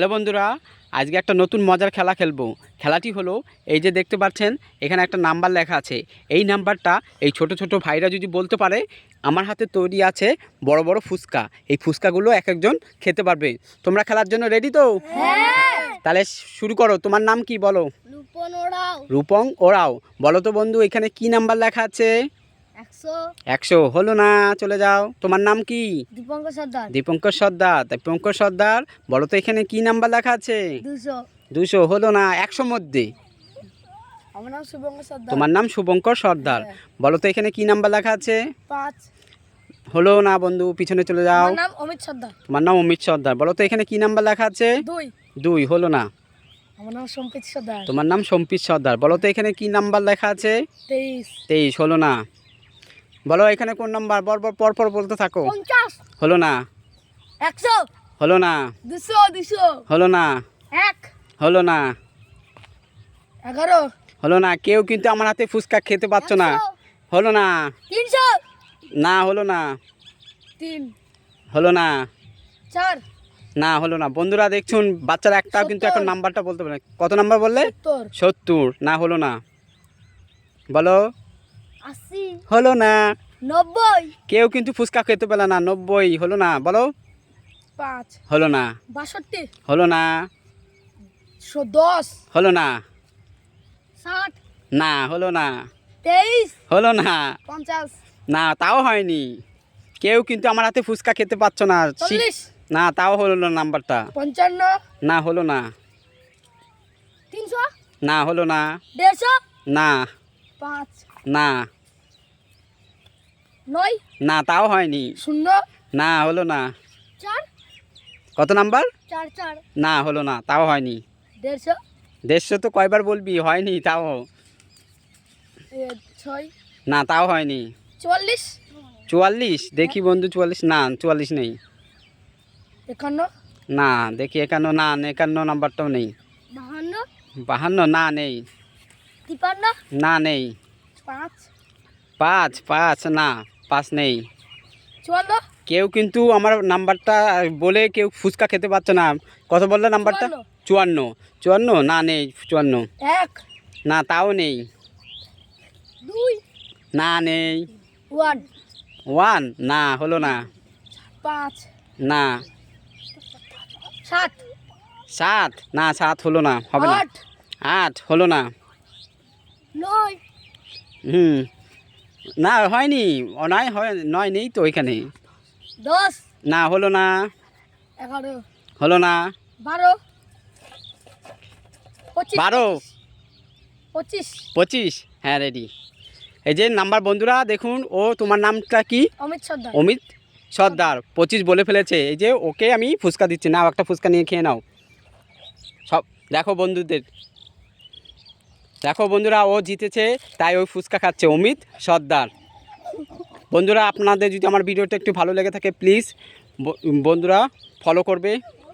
Hello বন্ধুরা আজকে একটা নতুন মজার খেলা খেলব। খেলাটি হলো এই যে দেখতে পাচ্ছেন এখানে একটা নাম্বার লেখা আছে। এই নাম্বারটা এই ছোট ছোট ভাইরা যদি বলতে পারে আমার হাতে তৈরি আছে বড় বড় ফুচকা। এই ফুচকাগুলো এক একজন খেতে পারবে। তোমরা খেলার জন্য রেডি তো? তাহলে শুরু করো তোমার নাম কি বলো? রূপং ওরাও। বলো তো বন্ধু এখানে কি নাম্বার লেখা আছে? একশো হলো না চলে যাও। তোমার নাম কি? দীপঙ্কর সর্দার। দীপঙ্কর সর্দার। দীপঙ্কর সর্দার বলো তো এখানে কি নাম্বার লেখা আছে? দুশো। দুশো হলো না একশো মধ্যে। আমার নাম শুভঙ্কর সর্দার। তোমার নাম শুভঙ্কর সর্দার। বলো তো এখানে কি নাম্বার লেখা আছে? পাঁচ। হলো না বন্ধু পিছনে চলে যাও। আমার নাম অমিত সর্দার। তোমার নাম অমিত সর্দার। বলো তো এখানে কি নাম্বার লেখা আছে? দুই। দুই হলো না। আমার নাম সম্পিত সর্দার। তোমার নাম সম্পিত সর্দার। বলো তো এখানে কি নাম্বার লেখা আছে? তেইশ। তেইশ হলো না। বলো এখানে কোন নাম্বার পর পর পর পর বলতে থাকো পঞ্চাশ হলো না একশো হলো না দুশো দুশো হলো না এক হলো না এগারো হলো না কেউ কিন্তু আমার হাতে ফুচকা খেতে পারছ না হলো না তিনশো না হলো না তিন হলো না চার না হলো না বন্ধুরা দেখছুন বাচ্চারা একটাও কিন্তু এখন। নাম্বারটা বলতে পারে না। কত নাম্বার বললে সত্তর না হলো না বলো হলো না। নব্বই। কেউ কিন্তু ফুচকা খেতে পেলে না নব্বই হলো না বলো। পাঁচ। হলো না। বাষট্টি। হলো না। দশ। হলো না। ষাট। না হলো না। তেইশ। হলো না। পঞ্চাশ। না তাও হয়নি। কেউ কিন্তু আমার হাতে ফুচকা খেতে পারছ না। না তাও হলো না নাম্বারটা। পঞ্চান্ন। না হলো না। তিনশো। না হলো না। দেড়শো। না। পাঁচ। না। নয়। না তাও হয়নি। শূন্য। না হলো না। চার। কত নাম্বার? চার চার। না হলো না তাও হয়নি। দেড়শো। দেড়শো তো কয়বার বলবি? হয়নি তাও। ছয়। না তাও হয়নি। চুয়াল্লিশ। চুয়াল্লিশ? দেখি বন্ধু চুয়াল্লিশ। না চুয়াল্লিশ নেই। একান্ন। না দেখি একান্ন। না একান্ন নাম্বারটাও নেই। বাহান্ন। বাহান্ন? না নেই। তিপান্ন? না নেই। পাঁচ? পাঁচ পাঁচ না পাঁচ নেই। চুয়ান্ন? কেউ কিন্তু আমার নাম্বারটা বলে কেউ ফুচকা খেতে পারছে না। কত বললে নাম্বারটা? চুয়ান্ন। চুয়ান্ন? না নেই চুয়ান্ন। এক? না তাও নেই। দুই? না নেই। ওয়ান? ওয়ান? না হলো না। পাঁচ? না। সাত? সাত? না সাত হলো না হবে না। আট? আট হলো না। হুম। না হয়নি। নয় হয় নয় নেই তো ওইখানে। দশ। না হলো না। এগারো। হলো না। বারো। বারো। পঁচিশ। পঁচিশ। হ্যাঁ রেডি। এই যে নাম্বার বন্ধুরা দেখুন ও তোমার নামটা কি? অমিত সর্দার। অমিত সর্দার। পঁচিশ বলে ফেলেছে। এই যে ওকে আমি ফুচকা দিচ্ছি। নাও একটা ফুচকা নিয়ে খেয়ে নাও। সব দেখো বন্ধুদের। দেখো বন্ধুরা, ও জিতেছে, তাই ওই ফুচকা খাচ্ছে অমিত সর্দার। বন্ধুরা, আপনাদের যদি আমার ভিডিওটা একটু ভালো লেগে থাকে প্লিজ বন্ধুরা ফলো করবে।